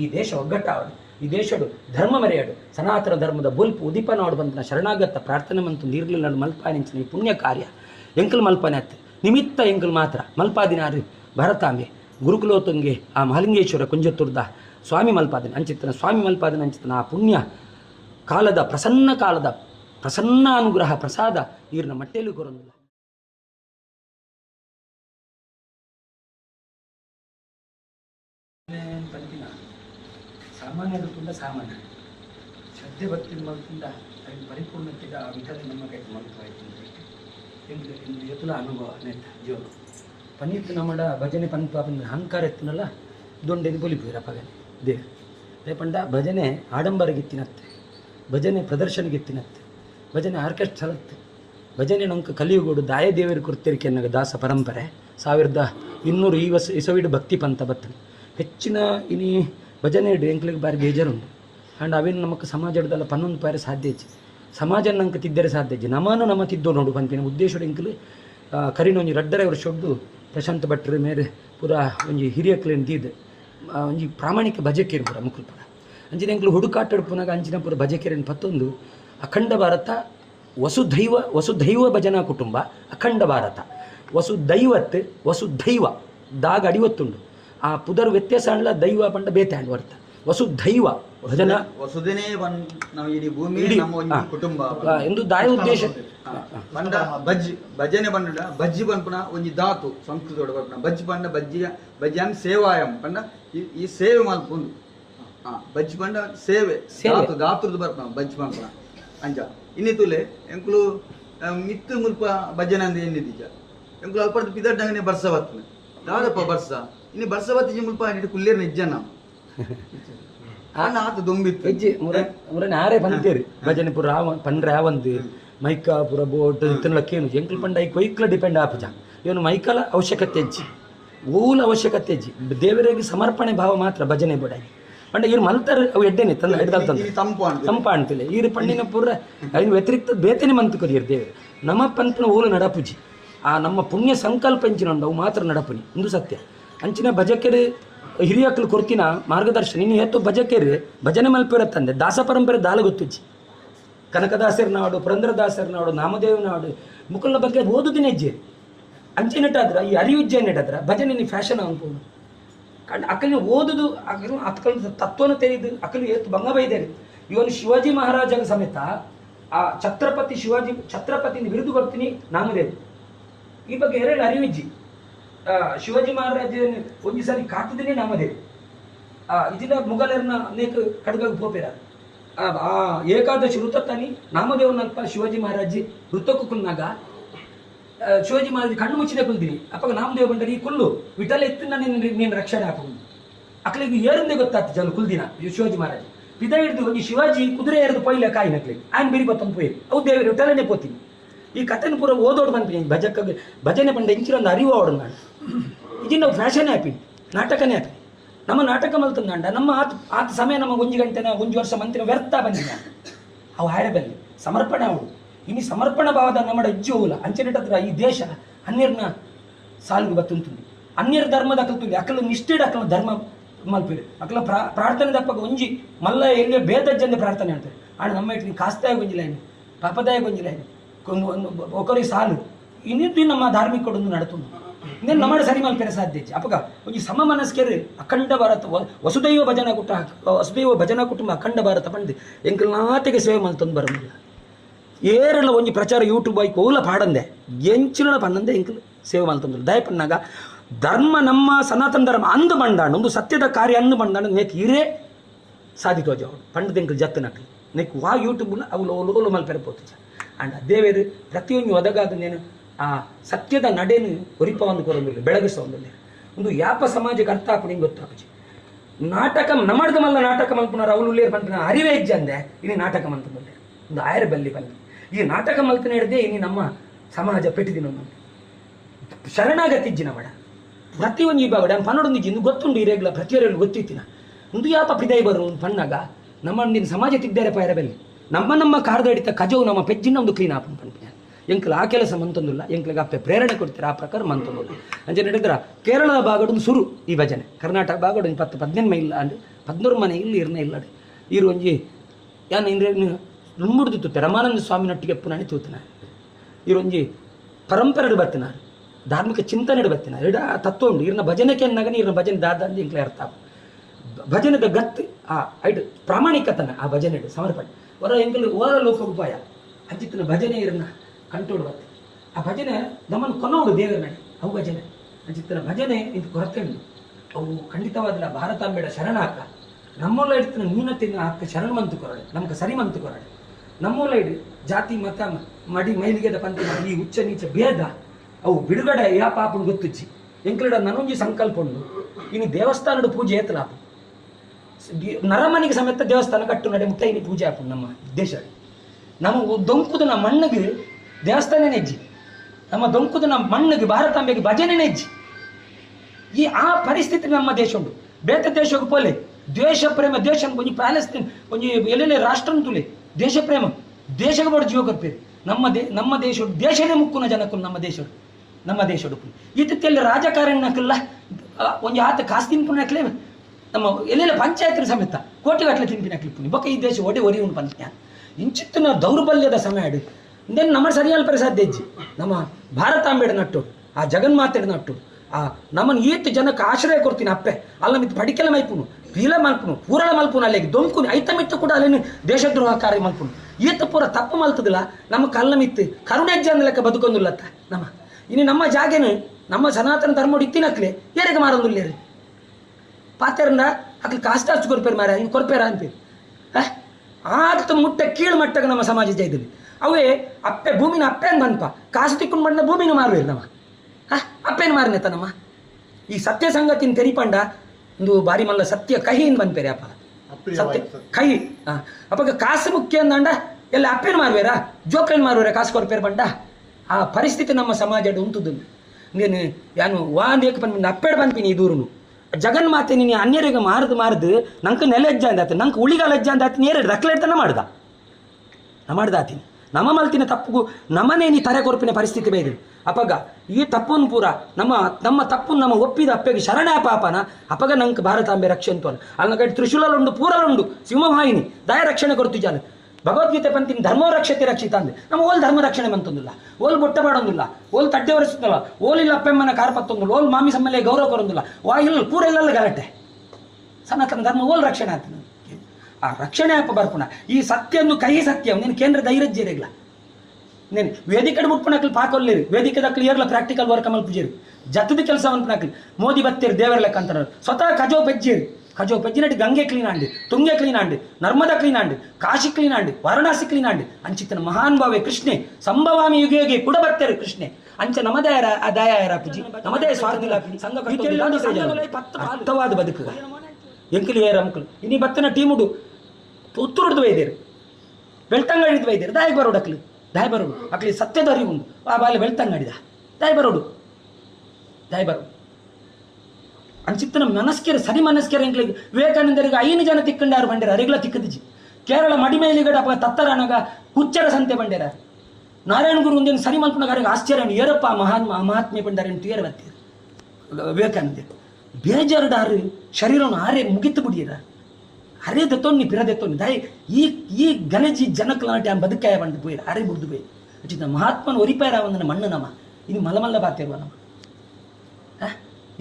ಈ ದೇಶ ಒಗ್ಗಟ್ಟಾವಡು ಈ ದೇಶಡು ಧರ್ಮ ಮರೆಯಡು ಸನಾತನ ಧರ್ಮದ ಬುಲ್ಪು ಉದಿಪನೋಡು ಬಂದ ಶರಣಾಗತ ಪ್ರಾರ್ಥನೆ ಮಂತು ನೀರ್ಲಿಲ್ಲ ಮಲ್ಪಾನಿಂಚಿನ ಈ ಪುಣ್ಯ ಕಾರ್ಯ. ಎಂಕಲ್ ಮಲ್ಪನೆ ಅತ್ತೆ ನಿಮಿತ್ತ ಎಂಕಲ್ ಮಾತ್ರ ಮಲ್ಪಾದಿನಾರಿ ಭರತಾಂಬೆ, ಗುರುಕುಲೋತಂಗೆ ಆ ಮಹಲಿಂಗೇಶ್ವರ ಕುಂಜತುರ್ದ ಸ್ವಾಮಿ ಮಲ್ಪಾದಿನ ಅಂಚಿತ್ತನ ಸ್ವಾಮಿ ಮಲ್ಪಾದಿನ ಅಂಚಿತ್ತನ ಆ ಪುಣ್ಯ ಕಾಲದ ಪ್ರಸನ್ನ ಕಾಲದ ಪ್ರಸನ್ನ ಅನುಗ್ರಹ ಪ್ರಸಾದ ನೀರಿನ ಮಟ್ಟೆಲು ಕೊರೊಂದಿಲ್ಲ. ಸಾಮಾನ್ಯರು ತುಂಬ ಸಾಮಾನ್ಯ. ಶ್ರದ್ಧೆ, ಭಕ್ತಿ ಮಲ್ತಿಂದ ಅದಕ್ಕೆ ಪರಿಪೂರ್ಣತೆಗೆ ಆ ವಿಧಾನ ನಮ್ಮ ಕೈ ಮಲ್ಪಾಯ್ತು ಎಂದು ಇಂದು ಎತ್ತಲ ಅನುಭವ ನೆತ್ತ ಜೋರು ಪನೀತ್ ನಮ್ಮಡ ಭಜನೆ ಪಂಪ ಪಂದ ಅಹಂಕಾರ ಎತ್ತನಲ್ಲ ದೊಂಡೆని ಪೊಲಿಪುರ ಪಗನೆ ದೇ ರೇಪಂಡ ಭಜನೆ ಆಡಂಬರಗಿತ್ತಿನತ್ತೆ. ಭಜನೆ ಪ್ರದರ್ಶನಗಿತ್ತಿನತ್ತೆ. ಭಜನೆ ಆರ್ಕೆಸ್ಟ್ರಾ ಚಲತ್ತೆ ಭಜನೆ ನಂಕ ಕಲಿಯುಗೋಡು ದಾಯ ದೇವರ ಕುರ್ತಿರಿಕೆ ಅನ್ನೋ ದಾಸ ಪರಂಪರೆ. ಸಾವಿರದ ಇನ್ನೂರು ಈ ವಸ ಇಸವಿಡು ಭಕ್ತಿ ಪಂಥ ಬತ್ತನೆ. ಹೆಚ್ಚಿನ ಇನಿ ಭಜನೆ ಇಡು ಎಂಕ್ಲಿಗೆ ಬಾರಿ ಬೇಜಾರುಂಡು ಆ್ಯಂಡ್ ಅವೇನು ನಮಕ್ ಸಮಾಜದಲ್ಲ ಪನ್ನೊಂದು ಪಾರೆ ಸಾಧ್ಯ ಇಜ್ಜಿ ಸಮಾಜ ನಂಗೆ ತಿದ್ದರೆ ಸಾಧ್ಯ ಇಜ್ಜಿ ನಮನು ನಮ್ಮ ತಿದ್ದೋ ನೋಡು ಪಂಪಿನ. ಉದ್ದೇಶ ಎಂಕ್ಲು ಒಂಜಿ ರಡ್ಡರೆ ಅವರು ಶೊಡ್ಡು ಪ್ರಶಾಂತ್ ಭಟ್ರ ಮೇರೆ ಪೂರ ಒಂಜಿ ಹಿರಿಯಕ್ಲೇನು ದೀದ್ ಆ, ಒಂಜಿ ಪ್ರಾಮಾಣಿಕ ಭಜಕೇರಿ ಪೂರ ಮುಕ್ಕಲು ಪೂರ. ಅಂಚಿನ ಎಂಕ್ಲು ಹುಡುಕಾಟಡು ಪುನಗ ಅಂಚಿನ ಪೂರ ಭಜಕೇರಿನ ಪತ್ತೊಂದು ಅಖಂಡ ಭಾರತ ವಸುದೈವ ವಸುದೈವ ಭಜನಾ ಕುಟುಂಬ ಅಖಂಡ ಭಾರತ. ವಸುದೈವತ್ ವಸುದೈವ ದಾಗ ಅಡಿವತ್ತುಂಡು ಆ ಪುದರ್ ವ್ಯತ್ಯಾಸ ಅಲ್ಲ ದೈವ ಪಂಡ ಬೇತೆ ಅಂಡ್ ವರ್ತ ವಸುದೈವ ಭಜನ. ವಸುದಿನೇ ಇಡೀ ಭೂಮಿ ನಮ್ಮ ಕುಟುಂಬ ಎಂದು ದಾಯ ಉದ್ದೇಶ. ಹಾ. ಬಂಡ ಬಜ್ಜಿ ಭಜನೆ ಬಂಡ ಬಜ್ಜಿ ಪನ್ಪುನ ಒಂಜಿ ಧಾತು ಸಂಸ್ಕೃತ ಬರ್ಪುನ ಬಜ್ಜಿ ಪಂಡ ಬಜ್ಜಿಯ ಬಜ್ಜಿಯಾನ್ ಸೇವಾಯಂ ಪಂಡ ಈ- ಸೇವೆ ಮಲ್ಪುಂಡು ಬಜ್ಜಿ ಪಂಡ ಸೇವೆ. ಧಾತು ಧಾತುರ್ದು ಬರ್ಪುನ ಬಜ್ಜಿ ಪನ್ಪುನ ಅಂಜ ಇನ್ನಿತುಲೆ ಎಂಕ್ಲು ಮಿತ್ತು ಮುಲ್ಪ ಭಜನೆ ಅಂದ್ರೆ ಎನ್ನಿದ್ದೀಜ ಎಂಕ್ಲು ಅಲ್ಪರ್ದು ಪಿದಡ್ಡಂಗನೆ ಬರ್ಸ ಬರ್ತನೆ ದಾದಪ್ಪ ಬರ್ಸ? ಇನ್ನು ಬಸವತಿ ಬತ್ತಿಜಿ ಹಿಡಿದು ಕುಲ್ಲೇರ್ ನಿಜ್ಜ ನಾವು ಅಣ್ಣ ಆತ ದೊಂಬಿತ್ತು. ಹೆಜ್ಜೆ ಮುರ ಮುರನೆ ಆರೇ ಬಂದೇರಿ ಭಜನೆ ಪುರ ಆವ ಪಂಡ್ರೆ ಆವಂದು ಮೈಕ ಪುರ ಬೋಟ್ ಇತ್ತನಲಕ್ಕೇನು ಎಂಕ್ಲು ಪಂಡ ಐಕ್ ವೈಕ್ಲ ಡಿಪೆಂಡ್ ಆಪುಜ. ಇವನು ಮೈಕಲ ಅವಶ್ಯಕತೆ ಹೆಜ್ಜಿ ಓಲ ಅವಶ್ಯಕತೆ ಹೆಜ್ಜಿ. ದೇವರಿಗೆ ಸಮರ್ಪಣೆ ಭಾವ ಮಾತ್ರ ಭಜನೆ ಬೋಡಾಗಿ ಪಂಡ ಇವ್ರು ಮಲ್ತರ್ ಅವು ಎಡ್ಡೆನೆ ತಂದ ಹಿಡ್ದಲ್ ತಂದ. ತಂಪ ತಂಪು ಅಂತ ಅಂತಿಲ್ಲ ಈರು ಪಂಡಿನ ಪುರ ಐನು ವ್ಯತಿರಿಕ್ತ ಬೇತನೆ ಮಂತು ಕೊರಿಯರ್ ದೇವರು ನಮ್ಮ ಪಂಪನ ಓಲು ನಡಪುಜಿ. ಆ ನಮ್ಮ ಪುಣ್ಯ ಸಂಕಲ್ಪ ಹೆಂಚಿನ ಅವು ಮಾತ್ರ ನಡಪುನಿ. ಒಂದು ಸತ್ಯ. ಅಂಚಿನ ಭಜಕರು ಹಿರಿಯಕ್ಕಲು ಕೊರ್ತಿನ ಮಾರ್ಗದರ್ಶನ. ಇನ್ನು ಎತ್ತು ಭಜಕರು ಭಜನೆ ಮಲ್ಪಿರ ತಂದೆ, ದಾಸ ಪರಂಪರೆ ದಾಲ ಗೊತ್ತಿಜ್ಜಿ. ಕನಕದಾಸರ ನಾಡು, ಪುರಂದ್ರದಾಸರ ನಾಡು, ನಾಮದೇವ ನಾಡು ಮುಕುಲ ಬಗ್ಗೆ ಓದುದಿನ ಹೆಜ್ಜೆ. ಅಂಚಿನಟ್ಟಾದ್ರ ಈ ಅರಿಯುಜ್ಜೆನಿಟ್ಟಾದ್ರ ಭಜನೆ ನೀ ಫ್ಯಾಷನ್ ಅನ್ಕೊಂಡು ಕಂಡು ಅಕ್ಕಲಿನ ಓದುದು ಅಕ್ಕಲು ಅತ್ಕಲ್ ತತ್ವನ ತೆರೆದು ಅಕ್ಕಲು ಎತ್ತು ಭಂಗ ಬೈದೇರಿ. ಇವನು ಶಿವಾಜಿ ಮಹಾರಾಜನ ಸಮೇತ ಆ ಛತ್ರಪತಿ ಶಿವಾಜಿ ಛತ್ರಪತಿ ಬಿರುದು ಬರ್ತೀನಿ ನಾಮದೇವ್. ಈ ಬಗ್ಗೆ ಎರಡು ಅರಿವಿಜ್ಜಿ. ಶಿವಾಜಿ ಮಹಾರಾಜ ಒಂದು ಸಾರಿ ಕಾತುದಿನೇ ನಮ್ಮದೇ ಆ, ಇದನ್ನ ಮುಘಲರನ್ನ ಅನೇಕ ಕಡಗ ಪೋಪೆರ ಏಕಾದಶಿ ಋತತ್ತನಿ ನಾಮದೇವನಲ್ಪ ಶಿವಾಜಿ ಮಹಾರಾಜಿ ಋತಕ್ಕೂ ಕುಲ್ನಾಗ ಶಿವಾಜಿ ಮಹಾರಾಜ್ ಕಣ್ಣು ಮುಚ್ಚಿದೆ ಕುಲ್ದಿನಿ ಅಪ್ಪಾಗ ನಾಮದೇವ ಬಂದರೆ ಈ ಕುಲ್ಲು, ವಿಠಲ ಎತ್ತು ನಾನು ನೀನು ರಕ್ಷಣೆ ಹಾಕೊಂಡು ಅಕ್ಕಲಿಗೆ ಏರಂದೇ ಗೊತ್ತಾಗ್ತದೆ ಜನ ಕುಲ್ದಿನ ಶಿವಾಜಿ ಮಹಾರಾಜ್. ಪಿದ ಹಿಡಿದು ಈ ಶಿವಾಜಿ ಕುದುರೆ ಎರಡು ಪೈಲ ಕಾಯಿ ಅಕ್ಲಿಗೆ. ಆನ್ ಬಿರಿ ಬತ್ತೊಂದು ಪೊಯ್ಲಿ ಅವು ದೇವರು ವಿಠಲನೇ ಪೋತೀನಿ. ಈ ಕಥೆನ ಪೂರ ಓದೋಡು ಬಂದ್ರಿ ಭಜಕ್ಕ ಭಜನೆ ಬಂದ ಇಂಚಿನ ಒಂದು ಅರಿವು ಅವಡು ಇದು ನಾವು ಫ್ಯಾಷನ್ ಹ್ಯಾಪಿ ನಾಟಕನೇ ಹ್ಯಾಪಿ ನಮ್ಮ ನಾಟಕ ಮಲ್ತಂದಂಡ ನಮ್ಮ ಆತ ಆತ ಸಮಯ ನಮ್ಮ ಒಂಜಿ ಗಂಟೆನ ಒಂಜು ವರ್ಷ ಮಂತಿನ ವ್ಯರ್ಥ ಬಂದಿನ ಅವು ಹಾರೆ ಬಲ್ಲಿ ಸಮರ್ಪಣೆ ಅವಳು ಇನ್ನು ಸಮರ್ಪಣಾ ಭಾವದ ನಮ್ಮ ಇಜ್ಜು ಹೋಗಲ್ಲ ಅಂಚೆನಟತ್ರ ಈ ದೇಶ ಅನ್ಯರ್ನ ಸಾಲಿಗೆ ಬತ್ತುಂಟುಂಡು ಅನ್ಯರ ಧರ್ಮದ ಅಕಲ್ತುಂಡು ಅಕಲು ನಿಷ್ಠೆಡ್ ಅಕಲ ಧರ್ಮ ಮಲ್ಪಿರಿ ಅಕಲ ಪ್ರಾ ಪ್ರಾರ್ಥನೆ ದಪ್ಪಗ ಒಂಜಿ ಮಲ್ಲ ಎಲ್ಲಿ ಬೇದಜ್ಜಂದೆ ಪ್ರಾರ್ಥನೆ ಅಂತಾರೆ ಆಣ ನಮ್ಮ ಇಟ್ಟು ಕಾಸ್ತಾಯ ಗೊಂಜಿಲಾಯ್ನು ಪಾಪದಾಯ ಗೊಂಜಿಲಾಯ್ನು ಒಂದು ಒಂದು ಒಕ್ಕರಿಗೆ ಸಾಲು ಇನ್ನಿದ್ದು ನಮ್ಮ ಧಾರ್ಮಿಕ ಕೊಡೊಂದು ನಡತುಂಡು ಇನ್ನೇನು ನಮ್ಮ ಸರಿ ಮಲ್ಪೆರೆ ಸಾಧ್ಯ ಇಜ್ಜಿ ಅಪಗ ಒಂಜಿ ಸಮ ಮನಸ್ಕೇರಿ ಅಖಂಡ ಭಾರತ ವಸುದೈವ ಭಜನ ಕುಟ ವಸುದೈವ ಭಜನ ಕುಟುಂಬ ಅಖಂಡ ಭಾರತ ಪಂಡಿ ಎಂಕಲ್ ಸೇವೆ ಮಲ್ತೊಂದು ಬರೋದಿಲ್ಲ ಏರೆಲ್ಲ ಒಂಜಿ ಪ್ರಚಾರ ಯೂಟ್ಯೂಬ್ ಆಯ್ಕೆ ಓಲ ಪಾಡಂದೆ. ಎಂಚಿನ ಪನ್ನಂದೆ ಎಂಕಲ್ ಸೇವೆ ಮಲ್ತಂದ್ರು ದಯ ಪನ್ನಾಗ ಧರ್ಮ ನಮ್ಮ ಸನಾತನ ಧರ್ಮ ಅಂದು ಬಂಡಾಣ ಒಂದು ಸತ್ಯದ ಕಾರ್ಯ ಅಂದು ಬಂಡಾಣ ನೇಕ್ ಇರೇ ಸಾಧಿತೋಜ ಅವಳು. ಪಂಡದ ಎಂಕಲ್ ಜತ್ತ ನಕಲಿ. ನೆಕ್ ವಾ ಯೂಟ್ಯೂಬ್ಲ ಅವಳು ಓಲು ಓಲು ಮಲ್ಪೆರೆ ಪೋತುಜ ಅಂಡ್ ದೇವೇರು ಪ್ರತಿಯೊಂದು ಒದಗಾದ ನೇನು ಆ ಸತ್ಯದ ನಡೆನು ಹೊರಿಪವನ್ನು ಕೊರೊಂದಿಲ್ಲ ಬೆಳಗಿಸೋದಿಲ್ಲ ಒಂದು ಯಾಪ ಸಮಾಜಕ್ಕೆ ಅರ್ಥ ಹಿಂಗೆ ಗೊತ್ತಾಪಜಿ ನಾಟಕ ನಮ್ಮಡ್ದ ಮಲ್ಲ ನಾಟಕ ಮಲ್ಪುನಾರ ಅವಳು ಉಳ್ಳೇರ್ ಬಂತ ಅರಿವೇ ಹೆಜ್ಜೆ ಅಂದೆ. ಇನಿ ನಾಟಕ ಮಲ್ಪುಂಡೆ ಒಂದು ಆಯರ ಬಲ್ಲಿ ಬಲ್ಲಿ ಈ ನಾಟಕ ಮಲ್ತನ ಹಿಡ್ದೆ ಇನಿ ನಮ್ಮ ಸಮಾಜ ಪೆಟ್ಟಿದಿನ ಶರಣಾಗತಿಜ್ಜಿನ ಮಡ. ಪ್ರತಿಯೊಂದು ಈ ಬಡ ಪನ್ನೊಂದು ಇಂದು ಗೊತ್ತುಂಡು ಈ ರೇಗ್ಲ ಪ್ರತಿಯೊಬ್ಬರು ಗೊತ್ತಿತ್ತಿನ. ಒಂದು ಯಾಪ ಪಿದೈ ಬರು ಒಂದು ಪಣ್ಣಾಗ ನಮ್ಮ ನಿನ್ನ ಸಮಾಜ ತಿದ್ದಾರೆ ಪಾಯರ ಬೆಲ್ಲಿ. ನಮ್ಮ ನಮ್ಮ ಕಾರ್ದ ಹಿಡಿತ ಕಜವು ನಮ್ಮ ಪೆಜ್ಜಿನ ಒಂದು ಕ್ಲೀನ್ ಆಪ್ ಪನ್ಪಿನ ಎಂಕ್ಲ ಆ ಕೆಲಸ ಮಂತೊಂದಿಲ್ಲ, ಎಂಕ್ಲಿಗೆ ಅಪ್ಪೆ ಪ್ರೇರಣೆ ಕೊಡ್ತೀರಾ, ಆ ಪ್ರಕಾರ ಮಂತೊಂದಿಲ್ಲ. ಅಂಜೆ ನಡೆದ್ರ ಕೇರಳದ ಭಾಗಡು ಸುರು ಈ ಭಜನೆ. ಕರ್ನಾಟಕ ಭಾಗಡು ಪತ್ತು ಪದ್ನೆನ್ಮೆ ಇಲ್ಲ ಅಂದ್ರೆ ಪದ್ನೂರು ಮನೆ ಇಲ್ಲಿ ಇರ್ನೇ ಇಲ್ಲ ಇರು ಒಂಜಿ ಯಾನ ಇಂದ್ರೆ ನುಂಬುಡ್ದು ರಮಾನಂದ ಸ್ವಾಮಿನೊಟ್ಟಿಗೆ ಪುನಾಣಿ ತೂತನಾರೆ ಇರೊಂಜಿ ಪರಂಪರೆ ಬತ್ತಿನಾರು ಧಾರ್ಮಿಕ ಚಿಂತನೆ ಬತ್ತಿನಾರು ಇಡ ತತ್ವ ಉಂಡು ಇರ್ನ ಭಜನೆಗೆ ಅನ್ನಗನಿ ಇರ್ನ ಭಜನೆ ದಾದ ಅಂದ್ರೆ ಇಂಕ್ಲೆ ಅರ್ಥ ಭಜನದ ಗತ್ತು ಆ, ಐಟ್ ಪ್ರಾಮಾಣಿಕತನ ಆ ಭಜನೆ ಸಮರ್ಪಣೆ. ಹೊರ ಎಂಕಲು ಓರ ಲೋಕ ಉಪಾಯ ಅಜಿತ್ನ ಭಜನೆ ಇರನ್ನ ಕಂಟೋಡು ಬರ್ತದೆ ಆ ಭಜನೆ ನಮ್ಮನ್ನು ಕೊನೋಡು ದೇವರ ನಡೆ ಅವು ಭಜನೆ. ಅಂಚಿತ್ತಿನ ಭಜನೆ ಇದು ಕೊರತೆಂಡು ಅವು ಖಂಡಿತವಾದಿಲ್ಲ ಭಾರತಾಂಬೆಡ ಶರಣ ಹಾಕ ನಮ್ಮಲ್ಲ ಇಡ್ತಿನ ನ್ಯೂನತೆಯನ್ನು ಹಾಕ ಶರಣ ಮಂತು ಕೊರಡೆ ನಮ್ಗೆ ಸರಿ ಮಂತು ಕೊರಡೆ ನಮ್ಮಲ್ಲ ಇಡಿ ಜಾತಿ, ಮತ, ಮಡಿ, ಮೈಲಿಗೆದ ಪಂಥ, ಈ ಉಚ್ಚ ನೀಚ, ಭೇದ, ಅವು ಬಿಡುಗಡೆ, ಯಾ ಪಾಪನ ಗೊತ್ತುಚ್ಚಿ ಎಂಕ್ಲಡ ನನೊಂಜಿ ಸಂಕಲ್ಪ ಉಂಡು. ಇನ್ನು ದೇವಸ್ಥಾನದ ಪೂಜೆ ಏತಲಾಪು ನರಮನಿಗೆ ಸಮೇತ ದೇವಸ್ಥಾನ ಕಟ್ಟು ನಡೆ ಮುತ್ತೈನಿ ಪೂಜೆ ಆಪು ನಮ್ಮ ದೇಶ ನಮ್ಮ ದೊಂಕುದ ನಮ್ಮ ಮಣ್ಣಿಗೆ ದೇವಸ್ಥಾನ ನೆಜ್ಜಿ. ನಮ್ಮ ದೊಂಕುದ ನಮ್ಮ ಮಣ್ಣಿಗೆ, ಭಾರತಾಂಬೆಗೆ ಭಜನೆ ನೆಜ್ಜಿ. ಈ ಆ ಪರಿಸ್ಥಿತಿ ನಮ್ಮ ದೇಶ ಉಂಟು. ಬೇತೆ ದೇಶಕ್ಕೆ ಪೋಲೆ, ದ್ವೇಷ, ಪ್ರೇಮ, ದೇಶ ಒಂಜಿ ಪ್ಯಾಲೆಸ್ತೀನ್ ಒಂಜಿ ಎಲ್ಲೆಲ್ಲ ರಾಷ್ಟ್ರ ತುಲೆ ದೇಶ ಪ್ರೇಮ, ದೇಶಕ್ಕೆ ಬಡ ಜೀವ ಕರ್ಪೇರು ನಮ್ಮ ದೇ, ನಮ್ಮ ದೇಶ ದೇಶನೇ ಮುಕ್ಕುನ ಜನಕ್ಕೂ ನಮ್ಮ ದೇಶ ನಮ್ಮ ದೇಶ ಉಡುಪು ಇದಕ್ಕೆಲ್ಲ ರಾಜಕಾರಣಕ್ಕೆಲ್ಲ ಒಂಜಿ ಆತ ಕಾಸು ತಿನ್ಪುನಕ್ಲೆ ನಮ್ಮ ಎಲ್ಲೆಲ್ಲ ಪಂಚಾಯತ್ ಸಮೇತ ಕೋಟಿಗಟ್ಟಲೆ ತಿನ್ಪಿನಕ್ಲಿಪ್ಪುನಿ ಬೊಕ್ಕ ಈ ದೇಶ ಒಡೆ ಒರಿ ಉಂಟು ಪಂಚ. ಇಂಚಿತ್ತಿನ ದೌರ್ಬಲ್ಯದ ಸಮಯ ಆಡು ಸರಿಯಾದ ಪ್ರಸಾದ ಇಜ್ಜಿ ನಮ್ಮ ಭಾರತಾಂಬೇಡ ನಟ್ಟು ಆ ಜಗನ್ ಮಾತೆಡ್ ನಟ್ಟು, ಆ ನಮ್ಮನ್ನು ಈತ್ ಜನಕ್ಕೆ ಆಶ್ರಯ ಕೊಡ್ತೀನಿ ಅಪ್ಪೆ. ಅಲ್ಲ ಮಿತ್ ಪಡಿಕೆಲ ಮಲ್ಪುನು, ಪೀಲ ಮಲ್ಪುನು, ಪೂರಳ ಮಲ್ಪುನು, ಅಲ್ಲಿಗೆ ದೊಂಕುನಿ ಐತ ಮಿತ್ತು ಕೂಡ ಅಲ್ಲಿ ದೇಶದ್ರೋಹ ಕಾರ್ಯ ಮಲ್ಪುನು. ಈತ ಪೂರ ತಪ್ಪು ಮಲ್ತದಿಲ್ಲ, ನಮ್ಮ ಕಲ್ಲ ಮಿತ್ತು ಕರುಣೆಜ್ಜ ಅಂದ ಲೆಕ್ಕ ಬದುಕೊಂದಿಲ್ಲತ್ತ ನಮ್ಮ. ಇನ್ನು ನಮ್ಮ ಜಾಗೇನು, ನಮ್ಮ ಸನಾತನ ಧರ್ಮ ಇತ್ತಿನಕ್ಲೆ, ಏರೆಗೆ ಮಾರೊಂದಿಲ್ಲೇರಿ. ಪಾತ್ರ ಅಕ್ಲಿ ಕಾಸ್ಟ್ ಅಷ್ಟು ಕೊರ್ಪೇರು ಮಾರ ಇನ್ನು ಕೊರ್ಪೇರ ಅನ್ಪೇರು ಆಗ್ತ ಮುಟ್ಟ ಕೀಳು ಮಟ್ಟಕ್ಕೆ ನಮ್ಮ ಸಮಾಜ ಇದ್ದೀವಿ ಅವೇ ಅಪ್ಪೆ ಭೂಮಿನ ಅಪ್ಪೇನ್ ಬಂದ್ಪ ಕಾಸು ತಿಕ್ಕೊಂಡು ಬಂದ ಭೂಮಿನ ಮಾರುವೆ ನಮ್ಮ ಹಾ ಅಪ್ಪೇನು ಮಾರನೆತ ನಮ್ಮ ಈ ಸತ್ಯ ಸಂಗತಿನ ತೆರಿಪಂಡ ಒಂದು ಬಾರಿ ಮಲ್ಲ ಸತ್ಯ ಕಹಿಯಿಂದ ಬಂದ್ಪೇರಿ ಅಪ್ಪ. ಸತ್ಯ ಕಹಿ. ಹಾ ಅಪ್ಪ ಕಾಸು ಮುಖ್ಯ ಅಂದಂಡ ಎಲ್ಲ ಅಪ್ಪೇನು ಮಾರುವೇರಾ? ಜೋಕ್ರೇನು ಮಾರುವೇರ ಕಾಸು ಕೊರ್ಪೇರು ಬಂಡ ಆ ಪರಿಸ್ಥಿತಿ ನಮ್ಮ ಸಮಾಜ ಉಂಟುದು ನೀನು ಯಾನು ವಾ ಏಕ ಬಂದ್ ಅಪ್ಪೇಡ್ ಬಂದ್ಪಿನಿ ಈ ದೂರುನು. ಜಗನ್ಮಾತೆ ನೀನು ಅನ್ಯರಿಗೆ ಮಾರದು ಮಾರದು ನಂಗೆ ನೆಲಜ್ಜ ಅಂದಾತ, ನಂಗೆ ಉಳಿಗಾಲ ಹೆಜ್ಜೆ ಅಂದಾತ ನೇರ ರಕ್ಲೇತನ ಮಾಡ್ದ. ನಾ ಮಾಡ್ದಾತೀನಿ ನಮ್ಮ ಮಲ್ತಿನ ತಪ್ಪುಗೂ, ನಮ್ಮನೇ ನೀ ತರೆ ಕೊರಪಿನ ಪರಿಸ್ಥಿತಿ ಬೇರೆ ಅಪಗ, ಈ ತಪ್ಪನ್ನು ಪೂರ ನಮ್ಮ ನಮ್ಮ ತಪ್ಪು ನಮ್ಮ ಒಪ್ಪಿದ ಅಪ್ಪಗೆ ಶರಣ ಪಾಪನ, ಅಪಗ ನಂಗೆ ಭಾರತಾಂಬೆ ರಕ್ಷೆ ಅಂತ ಅಲ್ಲ ಕಡೆ ತ್ರಿಶೂಲುಂಡು ಪೂರಲುಂಡು ಸಿಂಹವಾಹಿನಿ, ದಯ ರಕ್ಷಣೆ ಕೊಡ್ತು ಭಗವದ್ಗೀತೆ ಪಂತಿನ ಧರ್ಮ ರಕ್ಷತೆ ರಕ್ಷಿತ ಅಂದೆ. ನಮ್ಮ ಓಲ್ ಧರ್ಮ ರಕ್ಷಣೆ ಬಂತಂದಿಲ್ಲ. ಓಲ್ ಬೊಟ್ಟ ಮಾಡೋದಿಲ್ಲ ಓಲ್ ತಡ್ಡೆ ಒರೆಸುತ್ತಿಲ್ಲ. ಓಲ್ ಇಲ್ಲ ಕಾರ್ ಪತ್ತೊಂದಿಲ್ಲ ಓಲ್ ಮಾಮಿ ಸಮ್ಮಲೆ ಗೌರವ ಕೊರೊಂದಿಲ್ಲ ವಾ ಇಲ್ಲ ಪೂರ ಇಲ್ಲಲ್ಲ ಗಲಾಟೆ. ಸನಾತನ ಧರ್ಮ ಓಲ್ ರಕ್ಷಣೆ ಆಗ್ತದೆ ಆ ರಕ್ಷಣೆ ಅಪ್ಪ ಬರ್ಪುಣ. ಈ ಸತ್ಯವನ್ನು ಕೈ ಸತ್ಯ. ನೀನು ಕೇಂದ್ರ ಧೈರ್ಯಜ್ಜೇರಿಗ್ಲ ನೀನು ವೇದಿಕೆ ಮುಟ್ಪಣಕ್ಲಿ ಪಾಕೊಲ್ಲಿರಿ ವೇದಿಕೆ ದಕ್ಲಿ ಏರ್ಲ ಪ್ರಾಕ್ಟಿಕಲ್ ವರ್ಕ್ ಅಮಲ್ ಪೂಜೇರಿ ಜತ್ತದ ಕೆಲಸ ಅನ್ಪಣಕ್ಲಿ ಮೋದಿ ಬತ್ತಿರಿ ದೇವರ ಲೆಕ್ಕ ಅಂತಾರೆ. ಸ್ವತಃ ಕಜೋ ಪೆಜ್ಜೇರಿ ಖಜೋ ಪೆಜ್ಜಿನಟ್ಟು ಗಂಗೆ ಕ್ಲೀನ್ అండి ತುಂಗೆ ಕ್ಲೀನ್ అండి ನರ್ಮದಾ క్లీన్ ಆಂಡಿ ಕಾಶಿ క్లీన్ అండి ವಾರಣಾಸಿ ಕ್ಲೀನ್ ಆಂಡಿ. ಅಂಚಿತನ ಮಹಾನ್ ಭಾವೆ ಕೃಷ್ಣೆ ಸಂಭವಾಮಿ ಯುಗ ಯುಗೆ ಕೂಡ ಬರ್ತಾರೆ ಕೃಷ್ಣೆ. ಅಂಚ ನಮದೇ ದಯಾಯರ ಪೂಜಿ ನಮದೇ ಸ್ವಾರ್ಥಿಲ ಸಂಘ ಅರ್ಥವಾದ ಬದುಕು ಎಂಕಲಿ ಏರ ಅಂಕಲ್. ಇನ್ನಿ ಬತ್ತನ ಟೀಮುಡು ಉತ್ತುರುಡ್ದು ವೈದ್ಯರು. ಬೆಳ್ತಂಗಡಿದ ವೈದ್ಯರು. ದಾಯ ಬರೋಡು ಅಕ್ಲಿ. ದಾಯ ಬರೋಡು. ಅಕ್ಲಿ ಸತ್ಯದ ಅರಿವು ಆ ಬಾಲಿ ಬೆಳ್ತಂಗಡಿದ. ದಾಯ ಬರೋಡು. ದಾಯ ಬರೋಡು. ಅಂಚಿತ್ತನ ಮನಸ್ಕೇರಿ, ಸರಿ ಮನಸ್ಕೆರೆ ಎಂಕ್ಲಿಗೆ ವಿವೇಕಾನಂದರಿಗೆ ಐನು ಜನ ತಿಕ್ಕಂಡಾರು ಬಂಡೇರ, ಅರಿಗ್ಲ ತಿಕ್ಕದಿಜಿ ಕೇರಳ ಮಡಿಮೇಲಿಗಡ ಅಪ್ಪ ತತ್ತರನಾಗ ಹುಚ್ಚರ ಸಂತೆ ಬಂಡೇರ. ನಾರಾಯಣ ಗುರು ಒಂದೇನು ಸರಿ ಮಲ್ಪುಣಗಾರಿಗೆ ಆಶ್ಚರ್ಯ ಏರಪ್ಪ ಮಹಾನ್ ಮಹಾತ್ಮೆ ಬಂಡಾರ ಎಂಟು ಏರ ಬತ್ತಿ ವಿವೇಕಾನಂದ ಬೇಜಾರದಾರು ಶರೀರವನ್ನು ಆರೆ ಮುಗಿತು ಬಿಡಿಯರ ಅರೆ ದೆತ್ತೋನಿ ಪಿರ ದೆತ್ತೋನಿ ದಾಯಿ ಈ ಈ ಗಣಜಿ ಜನಕಲಾಟಿ ಆ ಬದುಕಾಯ ಬಂದು ಪೋಯಿರ ಅರೆ ಮುಗಿದು ಪೋಯಿರ ಅಚ್ಚಿತ ಮಹಾತ್ಮನ ಒರಿಪಾಯರ ಒಂದನ ಮಣ್ಣು ನಮ್ಮ. ಇದು ಮಲಮಲ್ಲ ಬಾತಿರುವ ನಮ್ಮ.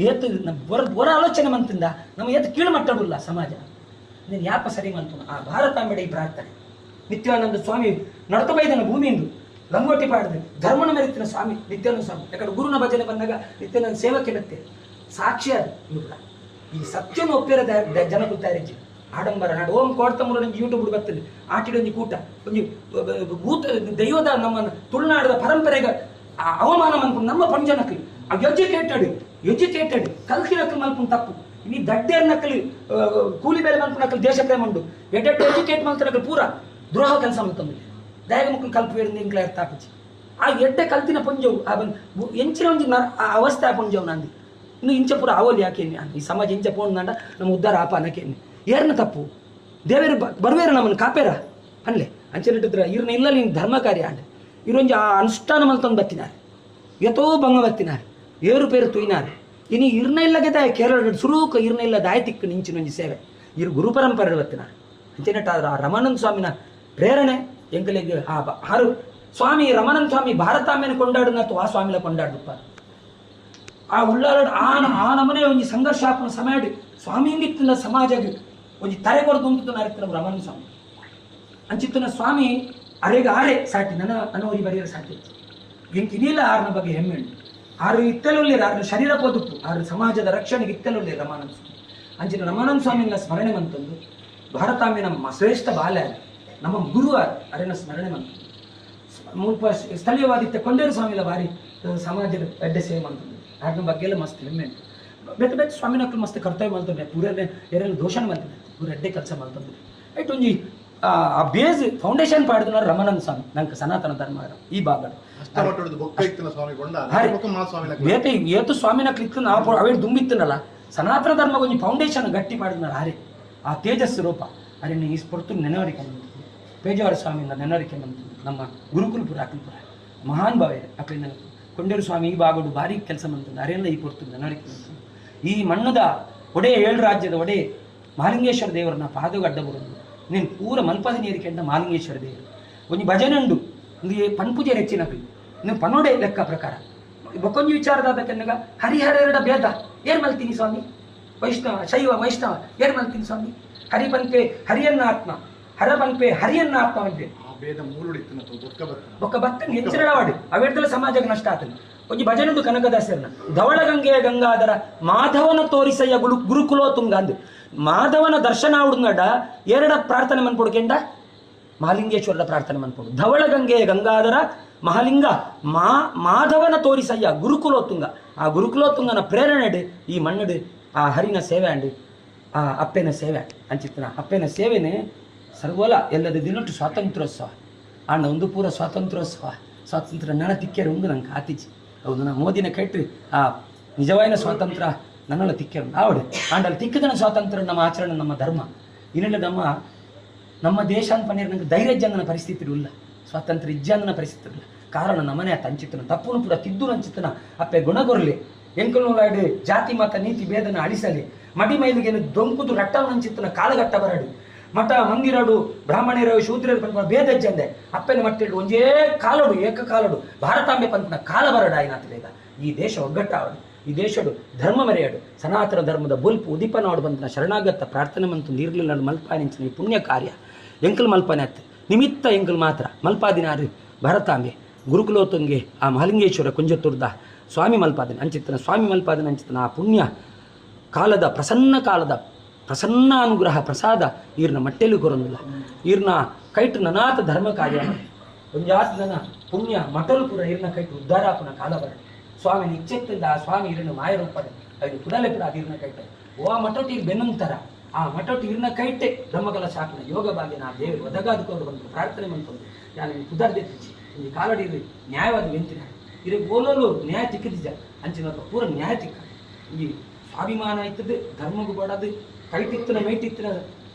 ಏತು ನಮ್ಮ ಬರ ಹೊರ ಆಲೋಚನೆ ಮಂತಿಂದ ನಮ್ಮ ಏತು ಕೀಳು ಸಮಾಜ. ನೀನು ಯಾಪ ಸರಿ ಮಂತು ಆ ಭಾರತಾಂಬೆಡೆ ಪ್ರಾರ್ಥನೆ. ನಿತ್ಯಾನಂದ ಸ್ವಾಮಿ ನಡ್ಕೋಬೈದನ ಬೈದನ ಭೂಮಿಯಿಂದ ಲಂಗೋಟಿ ಪಾಡಿದೆ. ಧರ್ಮನ ಮೆರೆತಿನ ಸ್ವಾಮಿ ನಿತ್ಯಾನಂದ ಸ್ವಾಮಿ. ಯಾಕಂದ್ರೆ ಗುರುನ ಭಜನೆ ಬಂದಾಗ ನಿತ್ಯಾನಂದ ಸೇವಕ್ಕೆ ಬತ್ತೆ ಸಾಕ್ಷಿ ಅದು ಈ ಸತ್ಯನ ಒಪ್ಪಿರ ಜನ ಗೊತ್ತಾರಿಜ್ಜಿ ಆಡಂಬರ ನಾಡು. ಓಂ ಕೋಡ್ತ ನಂಗೆ ಯೂಟ್ಯೂಬ್ ಬರ್ತದೆ. ಆಟಿಡೊಂಜಿ ಕೂಟ ಒಂದು ಭೂತ ದೈವದ ನಮ್ಮ ತುಳುನಾಡದ ಪರಂಪರೆಗೆ ಅವಮಾನ ಮನ್ಪುಂಡು ನಮ್ಮ ಪಂಜನಕ್ಕೆ ಎಜುಕೇಟೆಡ್ ಎಜುಕೇಟೆಡ್ ಕಲ್ತಿನಕ್ಲಿ ಮಲ್ಪನ್ ತಪ್ಪು. ದಡ್ಡೇರ್ ನಕಲಿ ಆ, ಕೂಲಿ ಬೇಲೆ ಮಲ್ಪನ್ ನಕಲಿ ದೇಶ ಪ್ರೇಮ ಉಂಡು ಎಡ್ಡೆಡ್ ಎಜುಕೇಟ್ ಪೂರ ದ್ರೋಹ ಕೆಲಸ ಮಲ್ತಂದು ದಾಯಗ ಮಕ್ಕಳು ಕಲ್ಪವೇರು ನಿಂಗ್ಲ ಇರ್ತಾಪಚ್ಚಿ ಆ ಎಡ್ಡೆ ಕಲ್ತಿನ ಪುಂಜವು ಆ ಬಂದು ಎಂಚಿನ ನರ ಆ ಅವಸ್ಥೆ ಆ ಪುಂಜವು ನಂದು. ಇನ್ನು ಇಂಚ ಪೂರ ಅವಲಿ ಯಾಕೆ ಈ ಸಮಾಜ ಇಂಚ ಪೋಣ್ದಂಡ ನಮ್ಮ ಉದ್ಧಾರ ಆಪ ಅನ್ನಕೇನಿ ಏರ್ನ ತಪ್ಪು. ದೇವೇರು ಬರುವೇರ ನಮ್ಮನ್ನು? ಕಾಪೇರ? ಅನ್ಲೆ. ಅಂಚನಿಟ್ಟಿದ್ರ ಇವ್ರನ್ನ ಇಲ್ಲ ನೀನು ಧರ್ಮ ಕಾರ್ಯ ಅಂಡೆ ಇವ್ರೊಂಜಿ ಆ ಅನುಷ್ಠಾನ ಮಲ್ತೊಂದು ಬತ್ತಿನಾರೆ ಎತೋ ಭಂಗ ಬತ್ತಿನಾರೆ ಏರು ಪೇರು ತುಯ್ನಾರೆ. ಇನಿ ಇರ್ನ ಇಲ್ಲಗೆ ದಾಯ ಕೇರಳ ಸುರೂಕ ಇರ್ನ ಇಲ್ಲ ದಾಯ ನಿಂಚಿನ ಒಂಜಿ ಸೇವೆ. ಇರು ಗುರು ಪರಂಪರೆ ಇವತ್ತಿನ ಆದ್ರೆ ಆ ರಮಾನಂದ ಸ್ವಾಮಿನ ಪ್ರೇರಣೆ ಎಂಕಲಿಗೆ ಆ ಹರು ಹಾರು ಸ್ವಾಮಿ ರಮಾನಂದ ಸ್ವಾಮಿ ಕೊಂಡಾಡು ಕೊಂಡಾಡಿನ ಆ ಸ್ವಾಮಿಲ ಕೊಂಡಾಡುಪ್ಪ. ಆ ಉಳ್ಳಾಡ ಆ ಆ ನಮನೆ ಒಂಜಿ ಸಂಘರ್ಷ ಆಪನ ಸಮಯ ಸ್ವಾಮಿಂಗಿತ್ತಿನ ಸಮಾಜಗೆ ಒಂಜಿ ತಲೆ ಕೊರದು ಉಂಟು ನರಿತ್ತಿನ ರಮಾನಂದ ಸ್ವಾಮಿ. ಅಂಚಿತ್ತಿನ ಸ್ವಾಮಿ ಅರೆಗ ಆರೆ ಸಾಟಿ, ನನ್ನ ಅನೋರಿ ಬರೆಯರ ಸಾಟಿ. ಎಂಕಿನಿಲ್ಲ ಆರನ ಬಗ್ಗೆ ಹೆಮ್ಮೆ ಆರು ಇತ್ತಲುಳ್ಳೇರು ಆರು ಶರೀರ ಪೊದುಪ್ಪು ಆರು ಸಮಾಜದ ರಕ್ಷಣೆಗೆ ಇತ್ತಲುಳ್ಳೇರು ರಮಾನಂದ ಸ್ವಾಮಿ. ಅಂಜಿನ ರಮಾನಂದ ಸ್ವಾಮಿನ ಸ್ಮರಣೆ ಮಂತಂದು ಭಾರತಾಂಬೆ ನಮ್ಮ ಶ್ರೇಷ್ಠ ಬಾಲ ನಮ್ಮ ಗುರು ಅರೆನ ಸ್ಮರಣೆ ಮಂತಂದು ಮುಲ್ಪ ಸ್ಥಳೀಯವಾದಿತ್ಯ ಕೊಂಡೇರು ಸ್ವಾಮಿಲ ಬಾರಿ ಸಮಾಜದ ಎಡ್ಡೆ ಸೇವೆ ಮಂತಂದು ಅದ್ರ ಬಗ್ಗೆ ಎಲ್ಲ ಮಸ್ತ್ ಹೆಮ್ಮೆ ಉಂಟು. ಬೇತೆ ಬೇತೆ ಸ್ವಾಮಿನ ಮಸ್ತ್ ಕರ್ತವ್ಯ ಮಾಡ್ತದೆ ಪೂರೇ ಎರಡು ದೋಷಣ ಮಾಡ್ತದೆ ಪೂರ ಎಡ್ಡೆ ಕೆಲಸ ಮಾಡ್ತದೆ ಐಟ್ ಒಂಜಿ ಆ ಬೇಸ್ ಫೌಂಡೇಶನ್ ಪಾಡಿದ ರಮಾನಂದ ಸ್ವಾಮಿ ನಂಗೆ ಸನಾತನ ಧರ್ಮ ಈ ಭಾಗ ಏತು ಸ್ವಾಮಿನ ಕ್ಲಿಕ್ ಅವೇನು ಅವೇ ದುಂಬಿತ್ತನಲ್ಲ ಸನಾತನ ಧರ್ಮ ಒಂಜಿ ಫೌಂಡೇಶನ್ ಗಟ್ಟಿ ಮಾಡಿದ್ನಲ್ಲ ಹರಿ ಆ ತೇಜಸ್ಸು ರೂಪ ಅರೆ ಈ ಸ್ಫೂರ್ತಿ ನೆನವರಿಕೆ ಬೇಜಾರ ಪೇಜಾವರ ಸ್ವಾಮಿಯಿಂದ ನೆನವರಿಕೆ ಬಂತು ನಮ್ಮ ಗುರುಕುಲಪುರ ಅಕ್ಲಿಪುರ ಮಹಾನ್ ಭಾವ ಇದೆ ಅಕಲಿನ ಕೊಂಡೇರು ಸ್ವಾಮಿ ಈ ಭಾಗಡು ಭಾರಿ ಕೆಲಸ ಬಂತಂದು ಅರೆಲ್ಲ ಈ ಪೊರ್ತು ನೆನವರಿಕೆ ಈ ಮಣ್ಣದ ಒಡೆ ಏಳು ರಾಜ್ಯದ ಒಡೆ ಮಹಾಲಿಂಗೇಶ್ವರ ದೇವರನ್ನ ಪಾದಗಡ್ಡ ಬರುದು ನೀನು ಪೂರ ಮಲ್ಪದ ನೀರಿಕೆಂಡ ಮಾಲಿಂಗೇಶ್ವರ ದೇವರು. ಒಂಜಿ ಭಜನೆ ಉಂಡು ಒಂದು ಪನ್ಪೂಜೆ ಹೆಚ್ಚಿನ ನೀವು ಪನ್ನೋಡೆ ಲೆಕ್ಕ ಪ್ರಕಾರ. ಬೊಕೊಂಜಿ ವಿಚಾರದಾದ ಕೆನ್ನಗ ಹರಿಹರಡ ಭೇದ ಏನ್ ಮಲ್ತೀನಿ ಸ್ವಾಮಿ? ವೈಷ್ಣವ ಶೈವ ವೈಷ್ಣವ ಏನ್ ಮಲ್ತೀನಿ ಸ್ವಾಮಿ? ಹರಿ ಪಂಪೆ ಹರಿಯನ್ನ ಆತ್ಮ ಹರ ಪಂಪೆ ಹರಿಯನ್ನ ಆತ್ಮ ಅಂತೆ ಬೊಕ್ಕ ಭಕ್ತನ್ ಹೆಚ್ಚಿನವಾಡು ಅವೆಡ್ದಲ ಸಮಾಜಕ್ಕೆ ನಷ್ಟ ಆತನು. ಒಂಜಿ ಭಜನುಡು ಧವಳ ಧವಳಗಂಗೆಯ ಗಂಗಾಧರ ಮಾಧವನ ತೋರಿಸಯ್ಯ ಗುರು ಗುರುಕುಲೋ ತುಂಗ ಅಂದು ಮಾಧವನ ದರ್ಶನ ಆವುಡ್ನಡ ಎರಡ ಪ್ರಾರ್ಥನೆ ಮನ್ಪುಡ್ಕೆಂಡ ಮಹಾಲಿಂಗೇಶ್ವರದ ಪ್ರಾರ್ಥನೆ ಮನ್ಪುಡು. ಧವಳ ಗಂಗೆ ಗಂಗಾಧರ, ಮಹಾಲಿಂಗ, ಮಾ, ಮಾಧವನ ತೋರಿಸಯ್ಯ ಗುರುಕುಲೋತ್ತುಂಗ. ಆ ಗುರುಕುಲೋತ್ತುಂಗನ ಪ್ರೇರಣೆಡು ಈ ಮಣ್ಣಡು, ಆ ಹರಿನ ಸೇವೆ ಅಂಡಿ, ಆ ಅಪ್ಪೆನ ಸೇವೆ ಅಂಚಿತ್ತನ. ಅಪ್ಪೆನ ಸೇವೆನೆ ಸರ್ವೋಲ ಎಲ್ಲದ ದಿನೊಟ್ಟು ಸ್ವಾತಂತ್ರ್ಯೋತ್ಸವ. ಆಂಡ ಒಂದು ಪೂರ ಸ್ವಾತಂತ್ರ್ಯೋತ್ಸವ. ಸ್ವಾತಂತ್ರ್ಯ ನನ ತಿಕ್ಕೇರು ಒಂದು ನಂಗೆ ಆತಿಜಿ ಹೌದು, ನಾ ಮೋದಿನ ಕೆಟ್ಟು ಆ ನಿಜವಾಯಿನ ಸ್ವಾತಂತ್ರ್ಯ ನನ್ನಲ್ಲ ತಿಕ್ಕೆರು. ಆವಡೆ ಆಂಡಲ್ಲಿ ತಿಕ್ಕದನ ಸ್ವಾತಂತ್ರ್ಯ, ನಮ್ಮ ಆಚರಣೆ, ನಮ್ಮ ಧರ್ಮ. ಇನ್ನೆಲ್ಲ ನಮ್ಮ ನಮ್ಮ ದೇಶ ಅಂತ ಪನ್ನೀರ್ ನಂಗೆ ಧೈರ್ಯ ಜಂಗನ ಪರಿಸ್ಥಿತಿ ಇಲ್ಲ. ಸ್ವಾತಂತ್ರ್ಯ ಇಜ್ಜಂದನ ಪರಿಸ್ಥಿತಿ ಇಲ್ಲ. ಕಾರಣ ನಮ್ಮನೆ ಆತ ಅಂಚಿತ್ತನ, ತಪ್ಪುನು ಕೂಡ ತಿದ್ದು ಅಂಚಿತನ ಅಪ್ಪೆ ಗುಣಗೊರಲಿ, ಎಂಕಲ್ನೂಲಾಡಿ, ಜಾತಿ, ಮತ, ನೀತಿ, ಭೇದನ ಅಳಿಸಲಿ. ಮಡಿ ಮೈಲಿಗೆ ದೊಂಕುದು ರಟ್ಟ ಅಂಚಿತ್ತನ ಕಾಲಘಟ್ಟ ಬರಡು. ಮಠ, ಮಂದಿರಡು, ಬ್ರಾಹ್ಮಣರ, ಶೂದ್ರರು ಪಂಪ ಭೇದ ಜಂದೆ ಅಪ್ಪನ ಮಟ್ಟಿಡು ಒಂಜೇ ಕಾಲಡು ಏಕ ಕಾಲಡು ಭಾರತಾಂಬೆ ಪಂತನ ಕಾಲ ಬರಡ ಆಯ್ನಾತ್ ಈಗ ಈ ದೇಶ ಒಗ್ಗಟ್ಟಾವಡು. ಈ ದೇಶಡು ಧರ್ಮ ಮೆರೆಯಡು ಸನಾತನ ಧರ್ಮದ ಬುಲ್ಪು ಉದಿಪನಾಡು ಬಂತನ ಶರಣಾಗತ ಪ್ರಾರ್ಥನೆ ಮಂತು ನೀರ್ಲಿಲ್ಲ ಮಲ್ಪಾನಿಂಚಿನ ಈ ಪುಣ್ಯ ಕಾರ್ಯ. ಎಂಕಲ್ ಮಲ್ಪನೆ ಅತ್ತೆ ನಿಮಿತ್ತ ಎಂಕಲ್ ಮಾತ್ರ. ಮಲ್ಪಾದಿನಾರಿ ಭರತಾಂಬೆ. ಗುರುಕುಲೋತಂಗೆ ಆ ಮಹಲಿಂಗೇಶ್ವರ ಕುಂಜತುರ್ದ. ಸ್ವಾಮಿ ಮಲ್ಪಾದನೆ ಅಂಚಿತ್ತನ, ಸ್ವಾಮಿ ಮಲ್ಪಾದನೆ ಅಂಚಿತ್ತನ ಆ ಪುಣ್ಯ ಕಾಲದ ಪ್ರಸನ್ನ ಕಾಲದ ಪ್ರಸನ್ನ ಅನುಗ್ರಹ ಪ್ರಸಾದ ಈರ್ನ ಮಟ್ಟೆಲು ಕೊರೊಂದಿಲ್ಲ. ಈರ್ನ ಕೈಟ್ ನನಾಥ ಧರ್ಮ ಕಾರ್ಯ. ಒಂದು ನನ್ನ ಪುಣ್ಯ ಮಟಲು ಪುರ ಈರ್ನ ಕೈಟ್ ಉದ್ಧಾರಾಪುನ ಕಾಲ ಬರ ಸ್ವಾಮಿ ನಿಚ್ಚೆತ್ತಿಂದ ಆ ಸ್ವಾಮಿ ಮಾಯ ರೂಪಡೆ ಅದು ಪುಡಲೆ ಪುಡ ಅದಿರ್ನ ಕೈಟೆ ಓ ಮಟೋಟಿ ಬೆನ್ನಂತರ. ಆ ಮಟೋಟಿ ಇರ್ನ ಕೈಟೆ ಬ್ರಹ್ಮಗಲ ಶಾಖನ ಯೋಗ ಭಾಗ್ಯ ನಾ ದೇವರು ಒದಗಾದುಕೊಂಡು ಬಂದು ಪ್ರಾರ್ಥನೆ ಮಾಡ್ಕೊಂಡು ನಾನು ಕುದರ್ದೆ ತಿಚ್ಚಿ ಈ ಕಾಲಡಿ ನ್ಯಾಯವಾದ ವೆಂತಿನ ಇರ ಓಲೋಲು ನ್ಯಾಯ ತಿಕ್ಕಿದ್ದ ಅಂಚಿನ ಪೂರ ನ್ಯಾಯ ತಿಕ್ಕ ಈ ಸ್ವಾಭಿಮಾನ ಇತ್ತದು ಧರ್ಮಗೂ ಬಡದು ಕೈಟಿತ್ತಿನ ಮೈಟಿತ್ತಿನ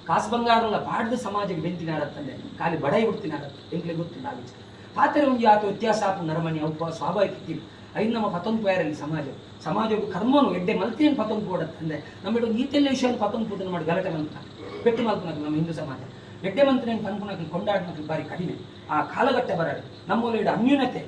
ಕಾಸು ಬಂಗಾರಲ್ಲ ಬಾಡ್ದ ಸಮಾಜಕ್ಕೆ ಬೆಂತಿನ ತಂದೆ ಖಾಲಿ ಬಡಾಯಿ ಅಂತ ಎಂಕ್ಲೆ ಗೊತ್ತಿಲ್ಲ ಆ ವಿಚಾರ. ಪಾತ್ರೆ ಒಂದು ಆತ ವ್ಯತ್ಯಾಸ ಆಪು ನರಮಣಿ ಅಲ್ಪ ಸ್ವಾಭಾವಿಕ ನಮ್ಮ ಪತೊಂದು ಪೋಯಾರಲ್ಲಿ ಸಮಾಜ. ಸಮಾಜ ಕರ್ಮನು ಎಡ್ಡೆ ಮಲ್ತೇನು ಪತೊಂದು ಪೋಡತ್ತೆ ಅಂದರೆ ನಮ್ಮಿಡೋ ನೀತಿಯಲ್ಲಿ ವಿಷಯ ಪತೊಂದು ಪೂಜನೆ ಮಾಡಿ ಗಲಾಟೆ ಅಂತ ಪೆಟ್ಟು ಮಲ್ಪನಕ್ಕೆ ನಮ್ಮ ಹಿಂದೂ ಸಮಾಜ. ಎಡ್ಡೆ ಮಂತ್ರಿ ಪನ್ಪುನಕ್ಕೆ ಕೊಂಡಾಡ್ನಕ್ಕೆ ಬಾರಿ ಕಡಿಮೆ. ಆ ಕಾಲಘಟ್ಟ ಬರಡು ನಮ್ಮಲ್ಲಿ ಅನ್ಯೂನತೆ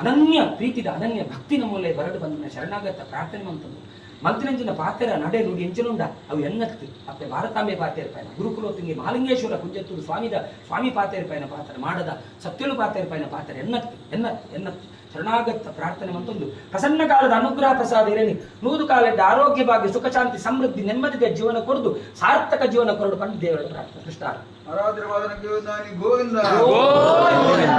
ಅನನ್ಯ ಪ್ರೀತಿದ, ಅನನ್ಯ ಭಕ್ತಿ ನಮ್ಮಲ್ಲೇ ಬರಡು ಬಂದ ಶರಣಾಗತ ಪ್ರಾರ್ಥನೆ ಮಂತಂದು ಮಂತ್ರಿಂಚಿನ ಪಾತೆರ ನಡೆ ನುಡಿ ಎಂಚಿನುಂಡ ಅವು ಎನ್ನತ್ತು. ಅಪ್ಪೆ ಭಾರತಾಂಬೆ ಪಾತೆರ ಪೈನ ಗುರುಕುಲೋತ್ತಿಂಗೆ ಮಹಾಲಿಂಗೇಶ್ವರ ಕುಂಜತ್ತೂರು ಸ್ವಾಮಿದ ಸ್ವಾಮಿ ಪಾತ್ರ ಪೈನ ಪಾತ್ರ ಮಾಡದ ಸತ್ಯಳು ಪಾತ್ರ ಪೈನ ಪಾತ್ರ ಎನ್ನತ್ತು ಎನ್ನತ್ತು ಎನ್ನತ್ತು. ಶರಣಾಗತ ಪ್ರಾರ್ಥನೆ ಮತ್ತೊಂದು. ಪ್ರಸನ್ನ ಕಾಲದ ಅನುಗ್ರಹ ಪ್ರಸಾದ ಇರಲಿ. ನೂರು ಕಾಲದ ಆರೋಗ್ಯ ಭಾಗ್ಯ ಸುಖ ಶಾಂತಿ ಸಮೃದ್ಧಿ ನೆಮ್ಮದಿಗೆ ಜೀವನ ಕೊರದು ಸಾರ್ಥಕ ಜೀವನ ಕೊರಡು ಕಂಡು ದೇವರ ಪ್ರಾರ್ಥನೆ. ಕೃಷ್ಣ. ಗೋವಿಂದ.